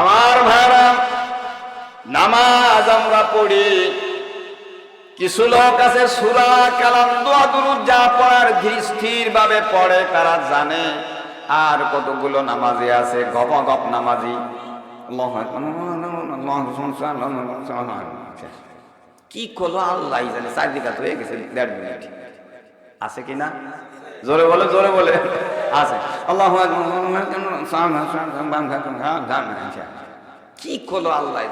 আমার ভাইরা, নামাজ আমরা পড়ি। কিছু লোক আছে, সুরা কালাম দোয়া দুরুদ যা পড়ার ধীর ভাবে পড়ে, তারা জানে আর কতগুলো নামাজি আছে, গপ গপ নামাজি। কি করল আল্লাহ জানে চার তো হয়ে গেছে, দেড় মিনিট। আছে কি না? জোরে বলে জোরে বলে। আছে। আল্লাহ কি করল আল্লাহ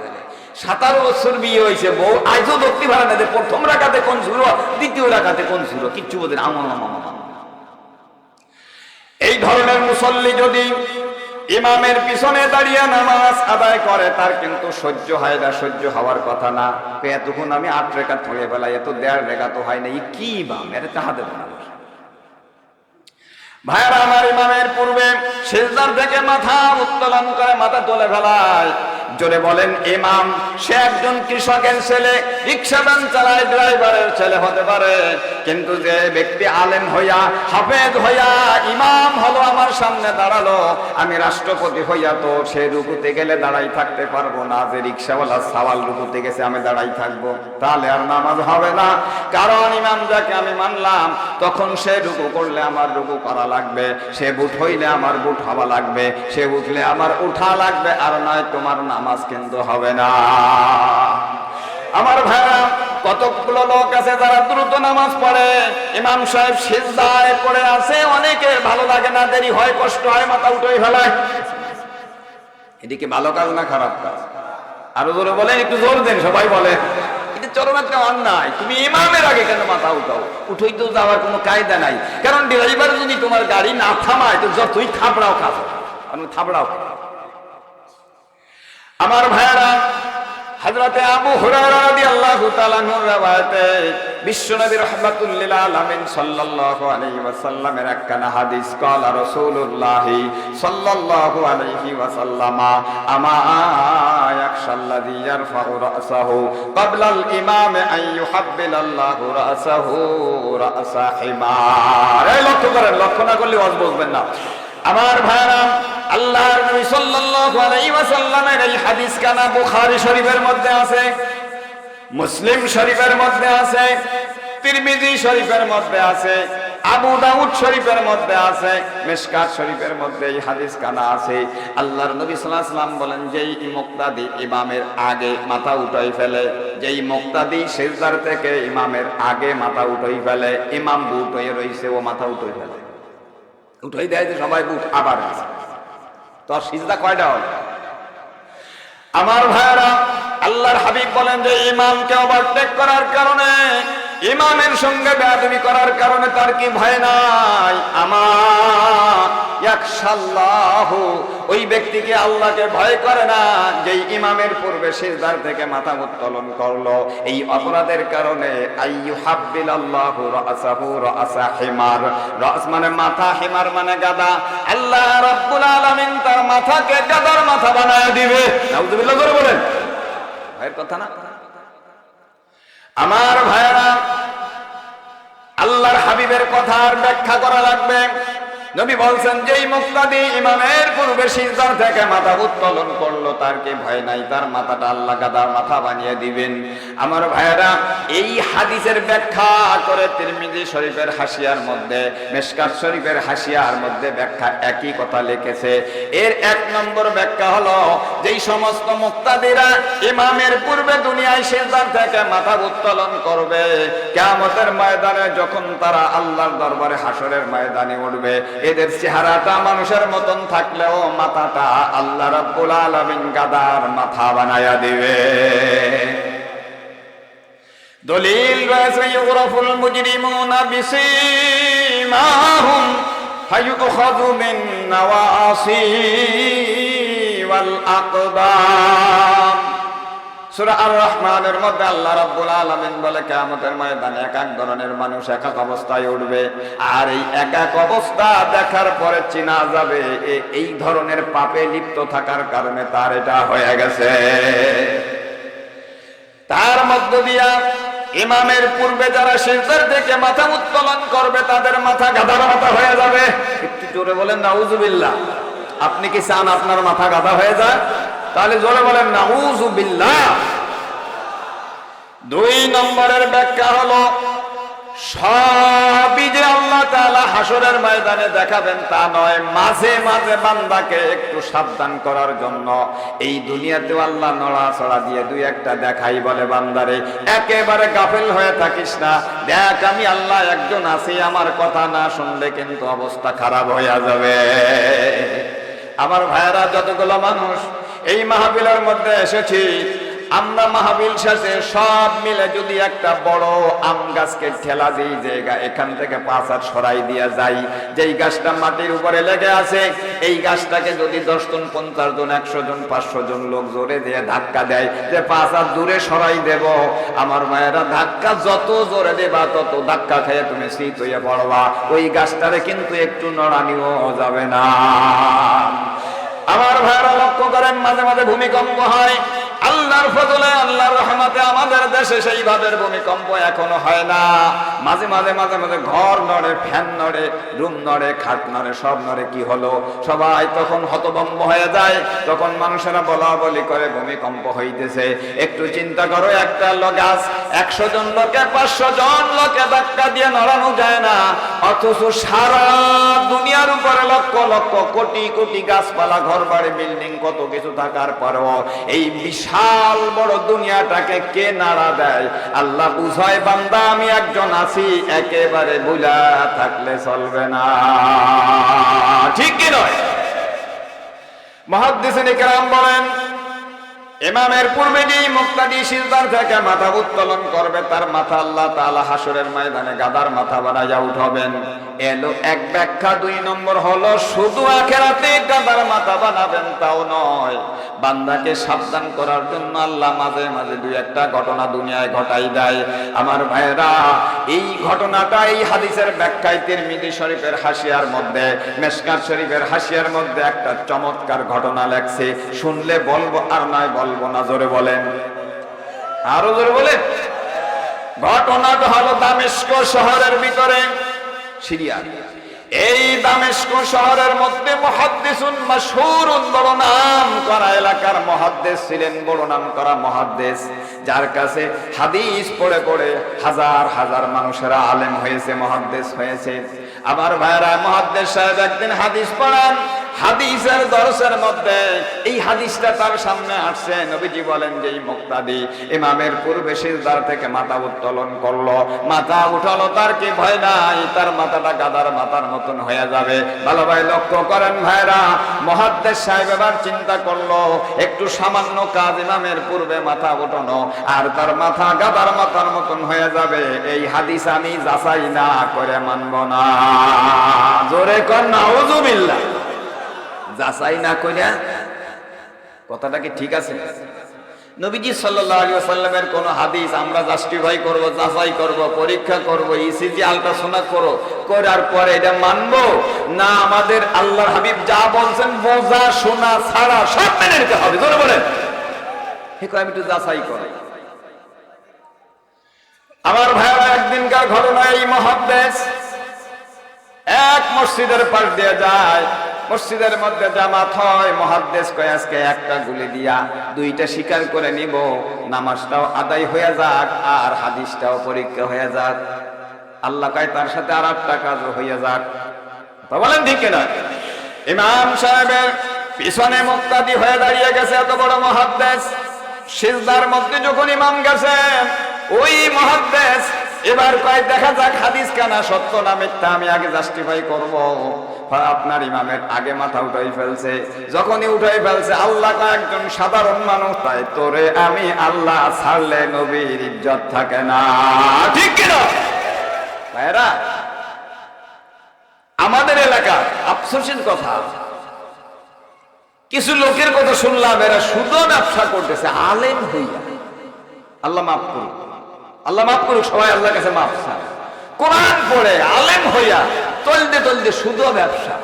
সাতারো বছর বিয়ে হয়েছে, বউ আজও ধরতে পারে না যে প্রথম রাখাতে কোন দ্বিতীয় রাখাতে কোন কিচ্ছু এই ধরনের মুসল্লি যদি ইমামের পিছনে দাঁড়িয়ে নামাজ আদায় করে, তার কিন্তু সহ্য হয় না, সহ্য হওয়ার কথা না। এতক্ষণ আমি আট রেখা ধরে ফেলাই, এত দেড় রেখা তো হয় না কি বাম? এটা তাহাদের ভাইয়েরা, আমার ইমামের পূর্বে সেজদার থেকে মাথা উত্তোলন করে মাথা তুলে ফেলায়। জোরে বলেন, ইমাম, সে একজন কৃষকের ছেলে রিক্সা ভ্যান চালায় ড্রাইভারের ছেলে হতে পারে। কিন্তু যে ব্যক্তি আলেম হইয়া, হাফেজ হইয়া ইমাম হলো আমার সামনে দাঁড়াল, আমি রাষ্ট্রপতি হইয়া তো সে রুকুতে গেলে দাঁড়াই থাকতে পারব না, যে রিক্সাওয়ালা সাওয়াল রুকুতে গেছে আমি দাঁড়াই থাকব। তাহলে আর নামাজ হবে না। কারণ ইমাম যাকে আমি মানলাম তখন সে রুকু করলে আমার রুকু করা লাগবে, সে বুট হইলে আমার বুট হওয়া লাগবে, সে উঠলে আমার উঠা লাগবে, আর নয় তোমার নামাজ কিন্তু হবে না। আমার ভাইরা, কতগুলো লোক আছে যারা দ্রুত নামাজ পড়ে? ইমাম সাহেব সিজদায় পড়ে আছে, অনেকের ভালো লাগে না, দেরি হয়, কষ্ট হয়, মাথা উঠে ফেলায়। এদিকে ভালো কাজ না খারাপ কাজ? আরও জোরে বলেন, একটু জোর দেন, সবাই বলে চরম একটা অন্যায়। তুমি ইমামের আগে কেন মাথা উঠাও? উঠেই তো যাওয়ার কোনো কায়দা নাই। কারণ ড্রাইভার যদি তোমার গাড়ি না থামায়, তো যতই থাবড়াও খাব। থাপড়াও আমার ভাইয়ারা হজরতে আবু হুরারাতে বিশ্বনবী রহমাতুল্লিল আলমিন সাল্লাল্লাহু আলাইহি ওয়াসাল্লামের একখানা হাদিস, কলা রসুল্লাহ সাল্লাল্লাহু আলাইহি ওয়াসাল্লামা, আমা ইয়াকশাল্লাযী ইয়ারফাউ রাসাহু ক্বাবলাল ইমাম আন ইউহাব্বিলাল্লাহু রাসাহু রাসা হিমার এই লক্ষ্য করেন, লক্ষ্য না করলে ওয়াজ বুঝবেন না। আমার ভাইরা আল্লাহর নবী সাল্লাল্লাহু আলাইহি ওয়াসাল্লামের এই হাদিস কানা বুখারী শরীফের মধ্যে আছে, মুসলিম শরীফের মধ্যে আছে, তিরমিজি শরীফের মধ্যে আছে, আবু দাউদ শরীফের মধ্যে আছে, মিশকাত শরীফের মধ্যে এই হাদিস কানা আছে। আল্লাহর নবী সাল্লাল্লাহু আলাইহি ওয়াসাল্লাম বলেন, যেই মুক্তাদি ইমামের আগে মাথা উঠাই ফেলে, যেই মুক্তাদি সিজদার থেকে ইমামের আগে মাথা উঠাই ফেলে, ইমাম বুট হয়ে রইছে, ও মাথা উঠাই ফেলে। উঠাই দেয় যে সবাই বুট আবার আছে। তোর সিজদা কয়টা হল আমার ভাইরা আল্লাহর হাবিব বলেন যে ইমামকে ওভারটেক করার কারণে, ইমামের সঙ্গে বেয়াদবি করার কারণে তার কি ভয় নাই? আমার ওই ব্যক্তিকে আল্লাহকে ভয় করে না, যেই ইমামের পূর্বে সিজদার থেকে মাথা উত্তোলন করল, এই অপরাধের কারণে মানে মাথা, হিমার মানে গাদা। আল্লাহ তার মাথাকে গাদার মাথা বানায় দিবে। বলেন। ভাইয়ের কথা না? আমার ভাইয়েরা, আল্লাহর হাবিবের কথার ব্যাখ্যা করা লাগবে। নবী বলছেন, যেই মুক্তাদি ইমামের পূর্বে সিজদার থেকে মাথা উত্তোলন করল, তার কি ভয় নাই? তার মাথাটা আল্লাহ গাদার মাথা বানিয়ে দিবেন। আমার ভাইয়েরা, এই হাদিসের ব্যাখ্যা করে তিরমিজি শরীফের হাসিয়ার মধ্যে, মেশকাত শরীফের হাসিয়ার মধ্যে ব্যাখ্যা একই কথা লিখেছে। এর এক নম্বর ব্যাখ্যা হলো, যেই সমস্ত মুক্তাদিরা ইমামের পূর্বে দুনিয়ায় সিজদার থেকে মাথা উত্তোলন করবে, কিয়ামতের ময়দানে যখন তারা আল্লাহর দরবারে হাসরের ময়দানে উঠবে এদের চেহারাটা মানুষের মতন থাকলেও মাথাটা আল্লাহ রাব্বুল আলামিন গাদার মাথা বানায়া দিবে। দলিল রয়েছে, ইউরাফুল মুজরিমুনা বিসীমাহুম, ফায়ুখাযু মিন নাওয়াসি ওয়াল আকদাম সূরা আর রহমানের মধ্যে আল্লাহ রাব্বুল বলে ময়দানে এক এক ধরনের মানুষ এক এক অবস্থায় উঠবে, আর এই এক এক অবস্থা দেখার পরে যাবে এই ধরনের পাপে লিপ্ত থাকার কারণে তার এটা হয়ে গেছে। তার মধ্য দিয়া ইমামের পূর্বে যারা সিজদার থেকে মাথা উত্তোলন করবে, তাদের মাথা গাধার মাথা হয়ে যাবে। একটু জোরে বলেন আপনি কি চান আপনার মাথা গাধা হয়ে যায় তাহলে জোরে বলেন নাউজু বিল্লাহ দুই নম্বরের ব্যাখ্যা হলো, সবই যে আল্লাহ তাআলা হাসরের ময়দানে দেখাবেন তা নয়, মাঝে মাঝে বান্দাকে একটু সাবধান করার জন্য। এই দুনিয়াতেও আল্লাহ নড়াচড়া দিয়ে দুই একটা দেখাই বলে বান্দারে, একেবারে গাফেল হয়ে থাকিস না। দেখ, আমি আল্লাহ একজন আছি, আমার কথা না শুনলে কিন্তু অবস্থা খারাপ হয়ে যাবে। আমার ভাইয়েরা, যতগুলো মানুষ এই মাহবিলের মধ্যে এসেছি। আমরা মাহবিল শেষে সব মিলে যদি একটা বড় আম গাছকে ঠেলা দিই, যে এখান থেকে পাঁচ হাত সরাই দিয়া যাই। যেই গাছটা মাটির উপরে লেগে আছে, এই গাছটাকে যদি দশ জন, পঞ্চাশ জন, একশো জন, পাঁচশো জন লোক জোরে দিয়ে ধাক্কা দেয়, যে পাঁচ হাত দূরে সরাই দেব। আমার মায়েরা ধাক্কা যত জোরে দেবা, তত ধাক্কা খেয়ে তুমি শীত হয়ে পড়বা। ওই গাছটারে কিন্তু একটু নড়ানিও যাবে না। আমার ভাইরা লক্ষ্য করেন মাঝে মাঝে ভূমিকম্প হয়। আল্লাহর ফজলে, আল্লাহর রহমতে আমাদের দেশে সেইভাবে ভূমিকম্প এখনও হয় না। মাঝে মাঝে মাঝে মাঝে ঘর নড়ে, ফ্যান নড়ে, রুম নড়ে, খাট নড়ে, সব নড়ে, কি হলো? সবাই তখন হতভম্ব হয়ে যায়। তখন মানুষেরা বলা বলি করে ভূমিকম্প হইতেছে। একটু চিন্তা করো, একটা লো- গাছ একশো জন লোকে পাঁচশো জন লোকে ধাক্কা দিয়ে নড়ানো যায় না। অথচ সারা দুনিয়ার উপরে লক্ষ লক্ষ, কোটি কোটি গাছপালা ঘর বাড়ি বিল্ডিং, কত কিছু থাকার পরেও এই বিশাল বড় দুনিয়াটাকে কে নাড়া দেয়? আল্লাহ বুঝায়, বান্দা, আমি একজন আছি, একেবারে বুঝা থাকলে চলবে না। ঠিক কি নয়? মহাদ্দিসিন ইকরাম বলেন, ইমামের পূর্বে যেই মুক্তাদি সিজদার থেকে মাথা উত্তোলন করবে, তার মাথা আল্লাহ তাআলা হাসরের ময়দানে গাদার মাথা বানাইয়া উঠাবেন। এলো এক ব্যাখ্যা দুই নম্বর হলো, শুধু আখেরাতে গাদার মাথা বানাবেন তাও নয়, বান্দাকে সাবধান করার জন্য আল্লাহ মাঝে মাঝে দুই একটা ঘটনা দুনিয়ায় ঘটাই দেয়। আমার ভাইয়েরা, এই ঘটনাটা এই হাদিসের ব্যাখ্যায় তিরমিজি শরীফের হাসিয়ার মধ্যে, মেশকাত শরীফের হাসিয়ার মধ্যে একটা চমৎকার ঘটনা লেখছে। শুনলে বলব আর নয় বলব না, জোরে বলেন। আরও জোরে বলেন। ঘটনাটা হলো দামেস্ক শহরের ভিতরে। সিরিয়া। এই দামেস্ক শহরের মধ্যে মহাদ্দেশুন মাশহুরুন বড় নাম করা এলাকার মহাদ্দেশ ছিলেন বড় নাম করা মহাদ্দেশ যার কাছে হাদিস পড়ে পড়ে হাজার হাজার মানুষেরা আলেম হয়েছে মহাদ্দেশ হয়েছে। আমার ভাইরা মহাদ্দেশ সাহেব একদিন হাদিস পড়ান হাদিসের দর্শের মধ্যে এই হাদিসটা তার সামনে আসছে। নবীজি বলেন যে মুক্তাদি ইমামের পূর্বে সিজদার থেকে মাথা উত্তোলন করল। মাথা উঠালো, তার কি ভয় নাই? তার মাথাটা গাদার মাথার মতন হয়ে যাবে। ভালো ভাই, লক্ষ্য করেন ভাইরা, মহাদ্দেশ সাহেব এবার চিন্তা করল, একটু সামান্য কাজ ইমামের পূর্বে মাথা উঠানো, আর তার মাথা গাদার মাথার মতন হয়ে যাবে। এই হাদিস আমি যাচাই না করে মানব না। জোরে কর না ওজুবিল্লাহ যাচাই না কইরা কথাটা কি ঠিক আছে? নবীজি ওয়াসাল্লামের কোন হাদিস, আমরা জাস্টিফাই করব, যাচাই করব, পরীক্ষা করব ইসিজি আলট্রাসোনা করো, করার পরে এটা মানবো? না, আমাদের আল্লাহর হাবিব যা বলছেন বোঝা, শোনা ছাড়া সব মেনে নিতে হবে ধরে বলেন। আমি একটু যাচাই করি। আমার ভাইয়েরা, একদিনকার ঘটনা এই মহাদ্দেশ। এক মসজিদের পাশ দিয়ে যায় মসজিদের মধ্যে জামাত হয় মহাদ্দেশ কয়, আজকে একটা গুলি দিয়া দুইটা স্বীকার করে নিব, নামাজটাও আদায় হয়ে যাক আর হাদিসটাও পরীক্ষা হয়ে যাক। আল্লাহ কয়, তার সাথে আর একটা কাজও হয়ে যাক। তা বলেন ঠিক না ইমাম সাহেবের পিছনে মুক্তাদি হয়ে দাঁড়িয়ে গেছে এত বড় মহাদ্দেশ সিজদার মধ্যে যখন ইমাম গেছেন, ওই মহাদ্দেশ এবার কয়, দেখা যাক হাদিস কানা সত্য না আমি আগে জাস্টিফাই করব। আপনার ইমামের আগে মাথা উঠাই ফেলছে। যখনই উঠাই ফেলছে, আল্লাহ কয়েকজন সাধারণ মানুষ, তাই তোরে আমি আল্লাহ ছাড়লে নবীর ইজ্জত থাকে না। ঠিক কিনা ভাইরা আমাদের এলাকা, আফসোসের কথা, কিছু লোকের কথা শুনলাম, এরা শুধু ব্যবসা করতেছে, আলেম হইয়া। আল্লাহ মাফ করুক। আল্লাহ মাফ করুক, সবাই আল্লাহর কাছে মাফ চায়। কোরআন পড়ে, আলেম হইয়া তলতে তলতে শুধু ব্যবসা।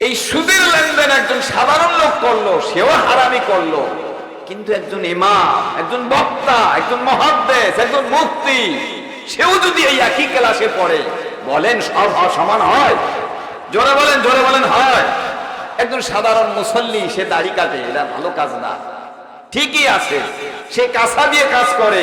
এই সুদের লেনদেন একজন সাধারণ লোক করল, সেও হারামি করল। কিন্তু একজন ইমাম, একজন বক্তা, একজন মহাদ্দেশ, একজন মুক্তি সেও যদি এই একই ক্লাসে পড়ে, বলেন সব সমান হয়? জোরে বলেন জোরে বলেন, হয়। একজন সাধারণ মুসল্লি, সে দাড়ি কাটে, এটা ভালো কাজ না। ঠিকই আছে। সে কাঁচা দিয়ে কাজ করে।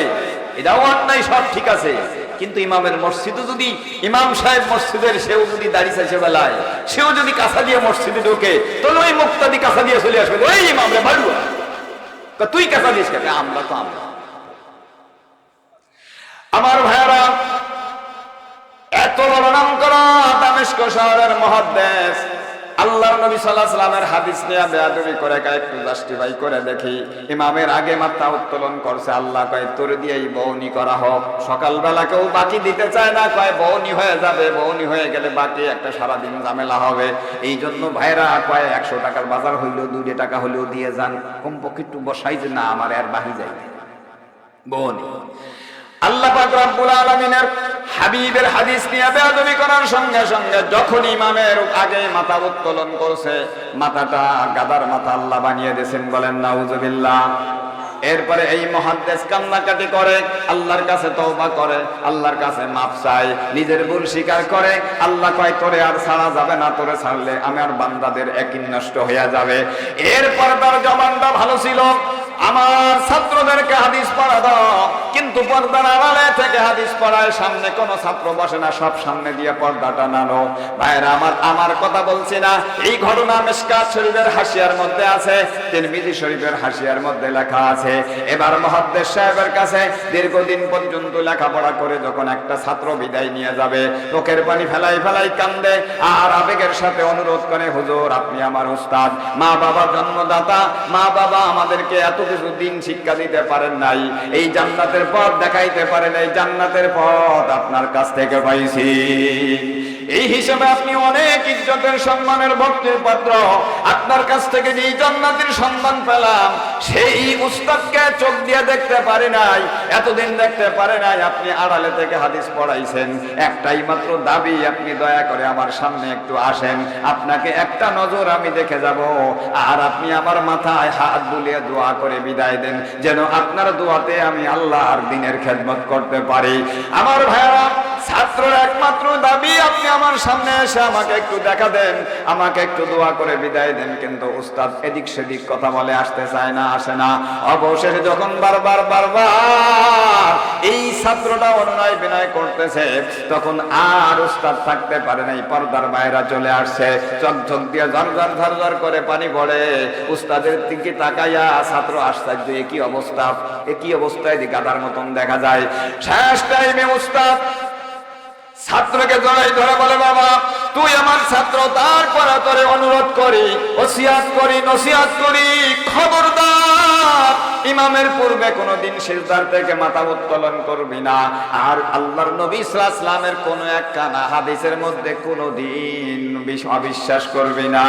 এটাও অন্যায়, সব ঠিক আছে। কিন্তু ইমামের মসজিদে যদি, ইমাম সাহেব মসজিদের, সেও যদি দাঁড়িয়ে চাইছে বেলায়, সেও যদি কাঁচা দিয়ে মসজিদে ঢোকে, তাহলে ওই মুক্তাদি কাঁচা দিয়ে চলে আসবে। ওই ইমাম রে মারুয়া তুই কাঁচা দিস কেন? আমরা তো আমরা। আমার ভাইয়ারা, এত বড় নাম করা দামেস্ক শহরের মহাদ্দেশ। আল্লাহর নবী সাল্লাহ সাল্লামের হাদিস নিয়ে বেয়াদবি করে কা একটু জাস্টিফাই করে দেখি। ইমামের আগে মাথা উত্তোলন করছে, আল্লাহ কয়, তোর দিয়েই বৌনি করা হোক। সকালবেলা কেউ বাকি দিতে চায় না, কয় বৌনি হয়ে যাবে বৌনি হয়ে গেলে বাকি একটা সারাদিন ঝামেলা হবে। এই জন্য ভাইরা কয়, একশো টাকার বাজার হইলেও, দুইটা টাকা হলেও দিয়ে যান। কমপক্ষে একটু বসাই যে, না, আমার আর বাহি যাই বৌনি আল্লাহ আলামিনের হাবিবের হাদিস নিয়ে বেয়াদবি করার সঙ্গে সঙ্গে যখন ইমামের আগে মাথা উত্তোলন করছে, মাথাটা গাদার মাথা আল্লাহ বানিয়ে দিয়েছেন বলেন, নাউজুবিল্লাহ। এরপরে এই মহাদ্দেশ কান্নাকাটি করে, আল্লাহর কাছে তওবা করে, আল্লাহর কাছে মাপ চায়, নিজের ভুল স্বীকার করে, আল্লাহ কয়, তোরে আর ছাড়া যাবে না, তোরে ছাড়লে আমার বান্দাদের একই নষ্ট হয়ে যাবে। এরপরে তার জবানটা ভালো ছিল। আমার ছাত্রদেরকে হাদিস পড়া দাও। কিন্তু পর্দার আড়ালে থেকে হাদিস পড়ায় সামনে কোন ছাত্র বসে না, সব সামনে দিয়ে পর্দা টানানো ভাইরা আমার আমার কথা বলছি না। এই ঘটনা মেসকাত শরীফের হাসিয়ার মধ্যে আছে, তিরমিজি শরীফের হাসিয়ার মধ্যে লেখা আছে। এবার মহাদ্দেশ সাহেবের কাছে দীর্ঘদিন পর্যন্ত লেখাপড়া করে যখন একটা ছাত্র বিদায় নিয়ে যাবে চোখের পানি ফেলাই ফেলাই কান্দে, আর আবেগের সাথে অনুরোধ করে, হুজুর, আপনি আমার উস্তাদ। মা বাবা জন্মদাতা মা বাবা আমাদেরকে এত কিছু দিন শিক্ষা দিতে পারেন নাই। এই জান্নাতের পথ দেখাইতে পারেন এই জান্নাতের পথ আপনার কাছ থেকে পাইছি। এই হিসাবে আপনি অনেক ইজ্জতের সম্মানের ভক্তির পাত্র। আপনার কাছ থেকে যে জান্নাতের সম্মান পেলাম, সেই উস্তাদকে চোখ দিয়ে দেখতে পারে নাই, এতদিন দেখতে পারে নাই, আপনি আড়ালে থেকে হাদিস পড়াইছেন। একটাই মাত্র দাবি, আপনি দয়া করে আমার সামনে একটু আসেন। আপনাকে একটা নজর আমি দেখে যাব, আর আপনি আমার মাথায় হাত বুলিয়ে দোয়া করে বিদায় দেন, যেন আপনার দোয়াতে আমি আল্লাহর দিনের খেদমত করতে পারি। আমার ভাইয়ারা ছাত্রের একমাত্র দাবি, আপনি আমার সামনে এসে আমাকে একটু দেখা দেন, আমাকে একটু দোয়া করে বিদায় দেন, কিন্তু উস্তাদ এদিক সেদিক কথা বলে আসতে চায় না, আসে না। অবশেষে যখন বারবার বারবার এই ছাত্রটা অন্যায় বিনয় করতেছে, তখন আর উস্তাদ থাকতে পারে নাই, পর্দার বাইরা চলে আসছে। চক চক দিয়ে ঝরঝর ঝরঝর করে পানি পড়ে। উস্তাদের দিকে তাকাইয়া ছাত্র আশ্চর্য একই অবস্থা? একই অবস্থায় গাদার মতন দেখা যায়। শেষ টাইমে উস্তাদ ছাত্রকে জড়াই ধরে বলে, বাবা, তুই আমার ছাত্র, তারপরে তোরে অনুরোধ করি, ওসিয়াত করি, নসিয়াত করি, খবরদার। ইমামের পূর্বে কোনোদিন সিজদার থেকে মাথা উত্তোলন করবি না। আর আল্লাহর নবী ইসলামের কোন এক কানা হাদিসের মধ্যে কোনোদিন বিশ- অবিশ্বাস করবি না।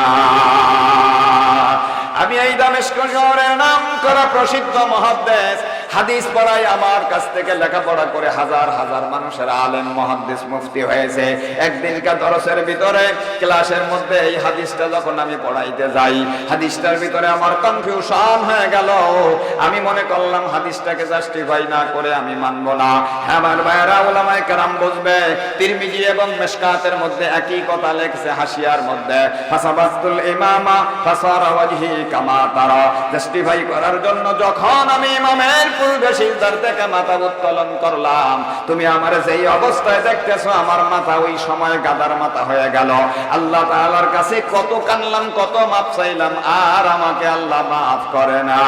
আমি এই দামেস্ক শহরের নাম করা প্রসিদ্ধ মহাদ্দেশ হাদিস পড়াই আমার কাছ থেকে লেখাপড়া করে হাজার হাজার মানুষের আলেম মহাদ্দেশ মুফতি হয়েছে। একদিনকার দরসের ভিতরে, ক্লাসের মধ্যে এই হাদিসটা যখন আমি পড়াইতে যাই, হাদিসটার ভিতরে আমার কনফিউশন হয়ে গেল। আমি মনে করলাম, হাদিসটাকে জাস্টিফাই না করে আমি মানব না। হ্যাঁ আমার ভাইয়েরা, ওলামায় কারাম বুঝবে, তিরমিজি এবং মেশকাতের মধ্যে একই কথা লেখছে হাসিয়ার মধ্যে। ফাসাবাস্তুল ইমামা, ফাসারা ওয়াজহি কামা তারা। জাস্টিফাই করার জন্য যখন আমি ইমামের পূর্বে সিজদার থেকে মাথা উত্তোলন করলাম। তুমি আমার যেই অবস্থায় দেখতেছো, আমার মাথা ওই সময় গাদার মাথা হয়ে গেল। আল্লাহ তাআলার কাছে কত কানলাম, কত মাপ চাইলাম, আর আমাকে আল্লাহ মাফ করে না।